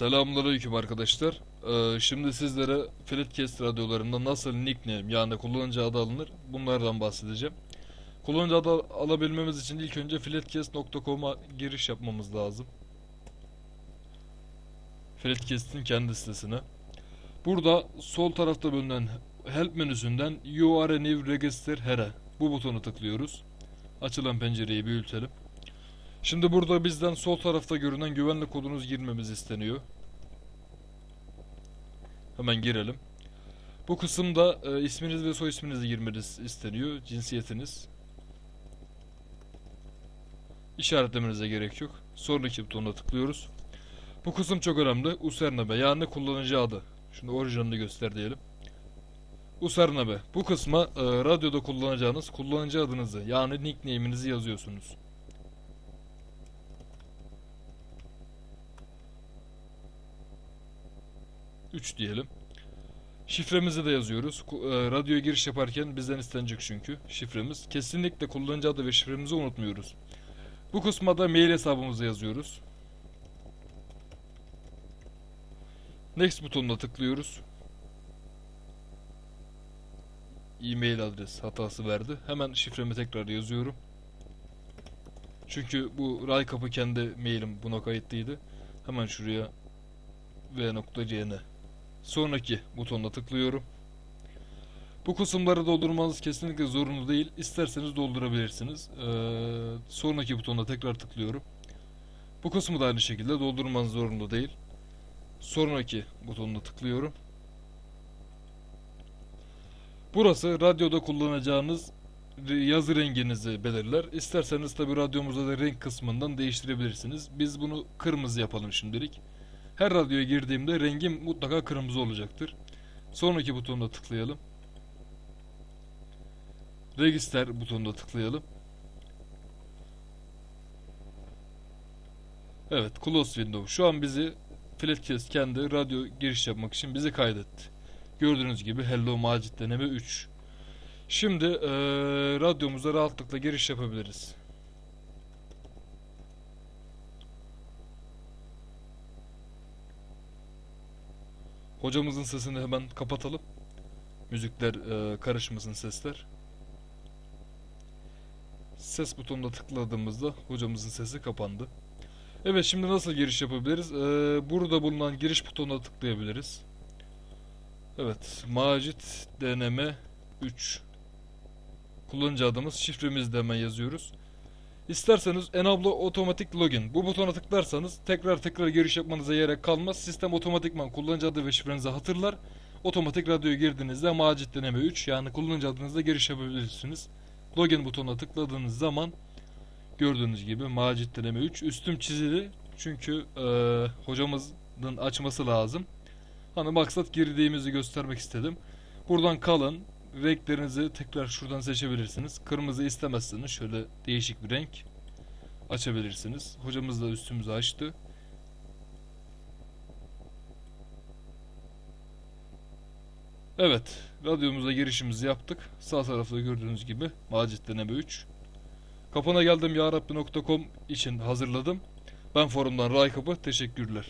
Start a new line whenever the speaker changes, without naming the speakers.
Selamünaleyküm arkadaşlar. Ee, şimdi sizlere Flatcast radyolarında nasıl nickname yani kullanıcı adı alınır bunlardan bahsedeceğim. Kullanıcı adı alabilmemiz için ilk önce flatcast.com'a giriş yapmamız lazım. Flatcast'in kendi sitesine. Burada sol tarafta bulunan Help menüsünden You are a new register here. Bu butonu tıklıyoruz. Açılan pencereyi büyütelim. Şimdi burada bizden sol tarafta görünen güvenlik kodunuz girmemiz isteniyor. Hemen girelim. Bu kısımda e, isminiz ve soy isminizi girmeniz isteniyor. Cinsiyetiniz. İşaretlemenize gerek yok. Sonraki butonuna tıklıyoruz. Bu kısım çok önemli. Username yani kullanıcı adı. Şimdi orijinalini göster diyelim. Username. Bu kısma e, radyoda kullanacağınız kullanıcı adınızı yani nickname'inizi yazıyorsunuz. Üç diyelim. Şifremizi de yazıyoruz. E, radyoya giriş yaparken bizden istenecek çünkü şifremiz. Kesinlikle kullanıcı adı ve şifremizi unutmuyoruz. Bu kısma mail hesabımızı yazıyoruz. Next butonuna tıklıyoruz. E-mail adres hatası verdi. Hemen şifremi tekrar yazıyorum. Çünkü bu ray kapı kendi mailim buna kayıtlıydı. Hemen şuraya v.cn Sonraki butonuna tıklıyorum. Bu kısımları doldurmanız kesinlikle zorunlu değil. İsterseniz doldurabilirsiniz. Ee, sonraki butonuna tekrar tıklıyorum. Bu kısmı da aynı şekilde doldurmanız zorunlu değil. Sonraki butonuna tıklıyorum. Burası radyoda kullanacağınız yazı renginizi belirler. İsterseniz tabi radyomuzda da renk kısmından değiştirebilirsiniz. Biz bunu kırmızı yapalım şimdilik. Her radyoya girdiğimde rengim mutlaka kırmızı olacaktır. Sonraki butonuna tıklayalım. Register butonuna tıklayalım. Evet, close window. Şu an bizi Flatcast kendi radyo giriş yapmak için bizi kaydetti. Gördüğünüz gibi Hello Macit deneme 3. Şimdi eee radyomuza rahatlıkla giriş yapabiliriz. Hocamızın sesini hemen kapatalım. Müzikler eee, karışmasın sesler. Ses butonuna tıkladığımızda hocamızın sesi kapandı. Evet şimdi nasıl giriş yapabiliriz? Eee, burada bulunan giriş butonuna tıklayabiliriz. Evet Macit deneme 3 Kullanıcı adımız şifremizi de hemen yazıyoruz. İsterseniz Enable Otomatik Login. Bu butona tıklarsanız tekrar tekrar giriş yapmanıza gerek kalmaz. Sistem otomatikman kullanıcı adı ve şifrenizi hatırlar. Otomatik radyoya girdiğinizde Macit deneme 3 yani kullanıcı adınızla giriş yapabilirsiniz. Login butonuna tıkladığınız zaman gördüğünüz gibi Macit deneme 3 üstüm çizili çünkü eee, hocamızın açması lazım. Hani maksat girdiğimizi göstermek istedim. Buradan kalın renklerinizi tekrar şuradan seçebilirsiniz. Kırmızı istemezseniz şöyle değişik bir renk açabilirsiniz. Hocamız da üstümüzü açtı. Evet, radyomuza girişimizi yaptık. Sağ tarafta gördüğünüz gibi Macit Deneme 3. Kapana geldim yarabbi.com için hazırladım. Ben forumdan Raykap'ı teşekkürler.